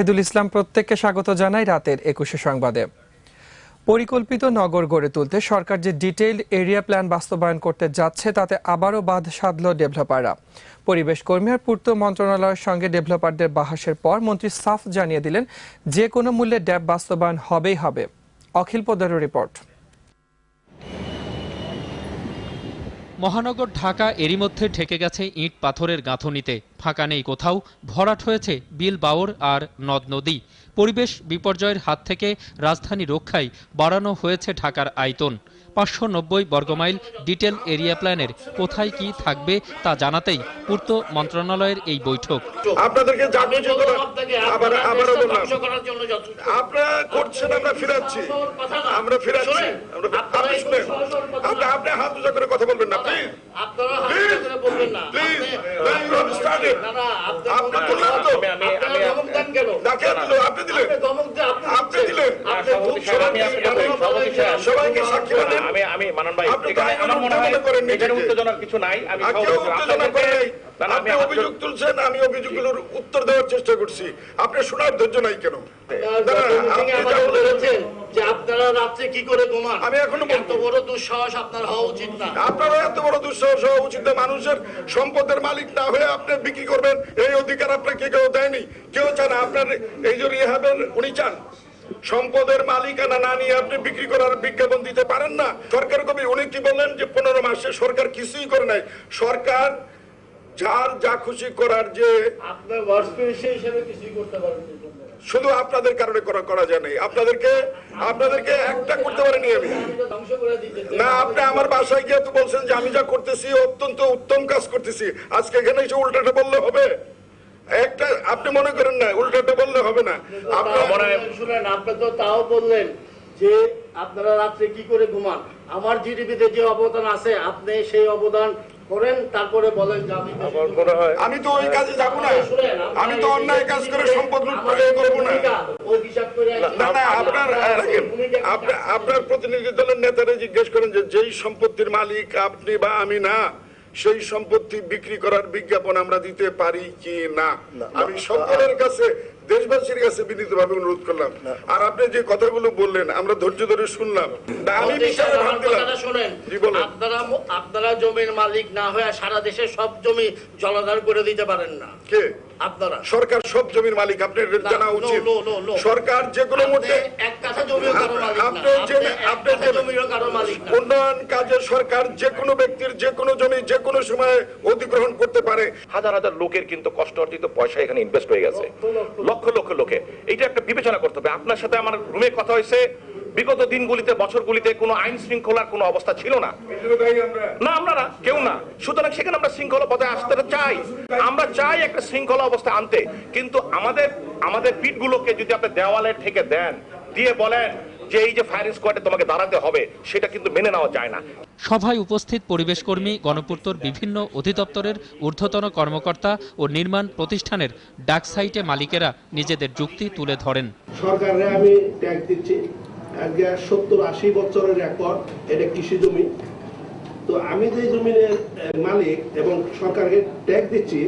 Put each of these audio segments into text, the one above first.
হেদুল ইসলাম প্রত্যেককে স্বাগত জানাই রাতের একুশে সংবাদে। পরিকল্পিত নগর গড়ে তুলতে সরকার যে ডিটেইলড এরিয়া প্ল্যান বাস্তবায়ন করতে যাচ্ছে, তাতে আবারও বাধ সাধল ডেভেলপাররা। পরিবেশ কর্মী আর পূর্ত মন্ত্রণালয়ের সঙ্গে ডেভেলপারদের বাহাসের পর মন্ত্রী সাফ জানিয়ে দিলেন, যে কোনো মূল্যে ড্যাব বাস্তবায়ন হবেই হবে। অখিল পদার রিপোর্ট। মহানগর ঢাকা এরই মধ্যে ঢেকে গেছে ইট পাথরের গাঁথনিতে। ফাঁকা নেই কোথাও, ভরাট হয়েছে বিল বাওর আর নদ নদী। পরিবেশ বিপর্যয়ের হাত থেকে রাজধানী রক্ষায় বাড়ানো হয়েছে ঢাকার আয়তন। পাঁচশো নব্বই বর্গমাইল ডিটেল এরিয়া প্ল্যানের কোথায় কি থাকবে তা জানাতেই পূর্ত মন্ত্রণালয়ের এই বৈঠক। আপনাদেরকে আপনারা করছেন আমরা ফিরাচ্ছি। আমরা ফিরাচ্ছি। আপনি হাত করে কথা বলবেন না আপনি- দিলেন। আপনি দিলেন। সবাইকে সাক্ষী আমি মানন ভাই আমার মনে হয় এখানে উত্তেজনার কিছু নাই আমি আর কেউ সভাপতি- উত্তেজনা করে নাই। না, না, আমি আপনি অভিযোগ তুলছেন আমি অভিযোগগুলোর উত্তর দেওয়ার চেষ্টা করছি। আপনি শোনার ধৈর্য নাই কেন? আপনারা না, না, যত আপনি মিটিংয়ে যা আমাকে বলেছেন, বলেছেন যে আপনারা রাত্রে কি করে ঘুমান আমি এখনও এত বড় দুঃসাহস আপনার হওয়া উচিত না। আপনারও এত বড় দুঃসাহস হওয়া উচিত না মানুষের সম্পদের মালিক না হয়ে আপনি বিক্রি করবেন এই অধিকার আপনাকে কেউ দেয়নি। কেউ চান আপনার এই যে রিহাবের উনি চান। সম্পদের মালিকানা না নিয়ে আপনি বিক্রি করার বিজ্ঞাপন দিতে পারেন না। সরকার কবি উনি কি বললেন যে পনেরো মাসে সরকার কিছুই করে নাই। সরকার যার যা খুশি করার যে শুধু আপনাদের কারণে করা করা যায় নাই। আপনাদেরকে আপনাদেরকে একটা করতে পারেনি আমি। না আপনি আমার বাসায় গিয়ে তো বলছেন যে আমি যা করতেছি অত্যন্ত উত্তম কাজ করতেছি। আজকে এখানে এসে উল্টাটা বললে হবে। একটা আপনি মনে করেন না উল্টাটা বললে হবে না। শুনেন আপনি তো তাও বললেন যে আপনারা রাত্রে কি করে ঘুমান? আমার জিডিপিতে যে অবদান আছে আপনি সেই অবদান করেন তারপরে বলেন যে আমি তো ওই কাজে যাব না। আমি তো অন্যায় কাজ করে সম্পদ লুট করে করব না। ভূমিকা, ওই হিসাব করে না না আপনার আপনার আপনার প্রতিনিধি দলের নেতারা জিজ্ঞেস করেন যে যেই সম্পত্তির মালিক আপনি বা আমি না সেই সম্পত্তি বিক্রি করার বিজ্ঞাপন আমরা দিতে পারি কি না? আমি সকলের কাছে দেশবাসীর কাছে বিনীতভাবে অনুরোধ করলাম। আর আপনি যে কথাগুলো বললেন আমরা ধৈর্য ধরে শুনলাম। আমি ভাগ দিলাম আপনারা আপনারা জমির মালিক না হয়ে সারা দেশে সব জমি জলাধার করে দিতে পারেন না। কে? আপনারা সরকার সব জমির মালিক আপনার জানা উচিত. সরকার যে কোনো মধ্যে উন্নয়ন কাজে সরকার যে কোনো ব্যক্তির যে কোনো জমি যে কোনো সময় অধিগ্রহণ করতে পারে। হাজার হাজার লোকের কিন্তু কষ্ট অর্জিত পয়সা এখানে ইনভেস্ট হয়ে গেছে। লক্ষ লক্ষ লোকে এটা একটা বিবেচনা করতে হবে। আপনার সাথে আমার রুমে কথা হয়েছে। বিগত দিনগুলিতে বছরগুলিতে কোনো আইন শৃঙ্খলার কোনো অবস্থা ছিল না। না আমরা না কেউ না। সুতরাং সেখানে আমরা শৃঙ্খলা পথে আসতে চাই। আমরা চাই একটা শৃঙ্খলা অবস্থা আনতে। কিন্তু আমাদের আমাদের পিঠগুলোকে যদি আপনি দেওয়ালে ঠেকে দেন দিয়ে বলেন যে এই যে ফায়ারিং স্কোয়াডে তোমাকে দাঁড়াতে হবে সেটা কিন্তু মেনে নেওয়া যায় না। সভায় উপস্থিত পরিবেশ কর্মী গণপূর্তর বিভিন্ন অধিদপ্তরের ঊর্ধ্বতন কর্মকর্তা ও নির্মাণ প্রতিষ্ঠানের ডাক সাইটে মালিকেরা নিজেদের যুক্তি তুলে ধরেন। সরকারে আমি ট্যাক্স দিচ্ছি। সত্তর আশি বছরের রেকর্ড এটা কৃষি জমি। তো আমি যে জমিনের মালিক এবং সরকারকে ট্যাক্স দিচ্ছি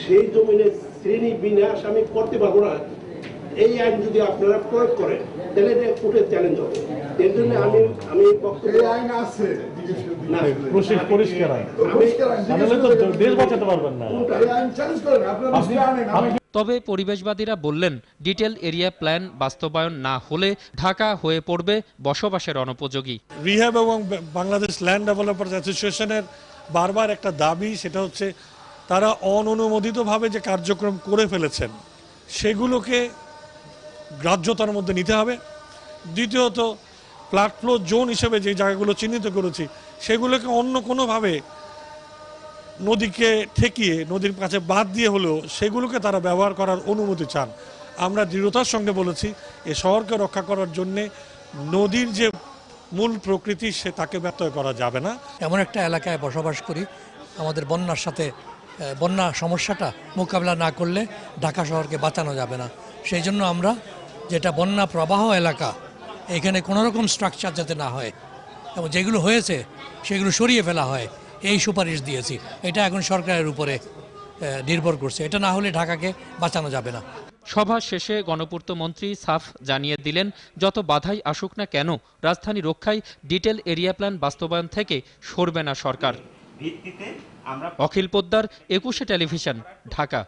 সেই জমিনের শ্রেণি বিন্যাস আমি করতে পারব না। এই আইন যদি আপনারা প্রয়োগ করেন তাহলে এটা কোর্টে চ্যালেঞ্জ হবে। এর জন্য আমি আমি বক্তব্য আইন আছে। পরিষ্কার পরিষ্কার আইন। তো দেশ বাঁচাতে পারবেন না। আইন চ্যালেঞ্জ করেন আপনারা আমি তবে পরিবেশবাদীরা বললেন, ডিটেল এরিয়া প্ল্যান বাস্তবায়ন না হলে ঢাকা হয়ে পড়বে বসবাসের অনুপযোগী। রিহ্যাব এবং বাংলাদেশ ল্যান্ড ডেভেলপার্স অ্যাসোসিয়েশনের বারবার একটা দাবি, সেটা হচ্ছে তারা অননুমোদিতভাবে যে কার্যক্রম করে ফেলেছেন, সেগুলোকে গ্রাহ্যতার মধ্যে নিতে হবে। দ্বিতীয়ত প্ল্যাটফ্লো জোন হিসেবে যে জায়গাগুলো চিহ্নিত করেছি, সেগুলোকে অন্য কোনোভাবে নদীকে ঠেকিয়ে, নদীর কাছে বাদ দিয়ে হলেও সেগুলোকে তারা ব্যবহার করার অনুমতি চান। আমরা দৃঢ়তার সঙ্গে বলেছি, এ শহরকে রক্ষা করার জন্যে নদীর যে মূল প্রকৃতি, সে তাকে ব্যত্যয় করা যাবে না। এমন একটা এলাকায় বসবাস করি, আমাদের বন্যার সাথে বন্যা সমস্যাটা মোকাবিলা না করলে ঢাকা শহরকে বাঁচানো যাবে না। সেই জন্য আমরা যেটা বন্যা প্রবাহ এলাকা, এখানে কোনো রকম স্ট্রাকচার যাতে না হয়, এবং যেগুলো হয়েছে, সেগুলো সরিয়ে ফেলা হয়। এই সুপারিশ দিয়েছি। এটা এখন সরকারের উপরে নির্ভর করছে। এটা না হলে ঢাকাকে বাঁচানো যাবে না। সভা শেষে গণপূর্ত মন্ত্রী সাফ জানিয়ে দিলেন যত বাধাই আসুক না কেন রাজধানী রক্ষায় ডিটেল এরিয়া প্ল্যান বাস্তবায়ন থেকে সরবে না সরকার। অখিল পোদ্দার একুশে টেলিভিশন ঢাকা।